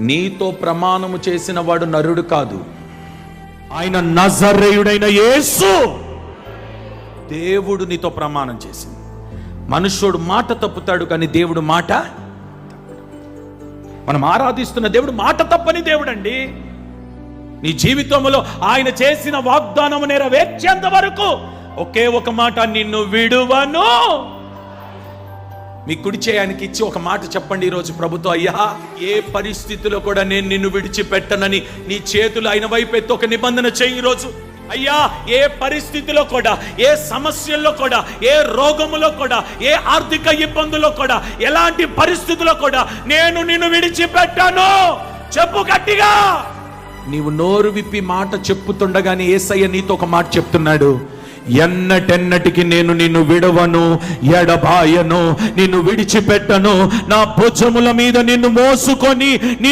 నీతో ప్రమాణము చేసిన వాడు నరుడు కాదు. ఆయన నజరేయుడైన యేసు. దేవుడు నీతో ప్రమాణం చేసింది. మనుష్యుడు మాట తప్పుతాడు కానీ దేవుడు మాట. మనం ఆరాధిస్తున్న దేవుడు మాట తప్పని దేవుడు అండి నీ జీవితంలో ఆయన చేసిన వాగ్దానము నెరవేర్చేంత వరకు ఒకే ఒక మాట నిన్ను విడువను. మీ కుడిచేయానికి ఇచ్చి ఒక మాట చెప్పండి ఈరోజు ప్రభుత్వం అయ్యా ఏ పరిస్థితిలో కూడా నేను నిన్ను విడిచిపెట్టనని నీ చేతులు ఆయన వైపు ఎత్తి ఒక నిబంధన చేయి ఈరోజు. అయ్యా ఏ పరిస్థితిలో కూడా ఏ సమస్యల్లో కూడా ఏ రోగములో కూడా ఏ ఆర్థిక ఇబ్బందులో కూడా ఎలాంటి పరిస్థితుల్లో కూడా నేను నిన్ను విడిచిపెట్టాను. చెప్పు గట్టిగా. నీవు నోరు విప్పి మాట చెప్పుతుండగానే ఏసయ్య నీతో ఒక మాట చెప్తున్నాడు. ఎన్నటెన్నటికి నేను నిన్ను విడవను ఎడబాయను నిన్ను విడిచిపెట్టను. నా భుజముల మీద నిన్ను మోసుకొని నిన్ను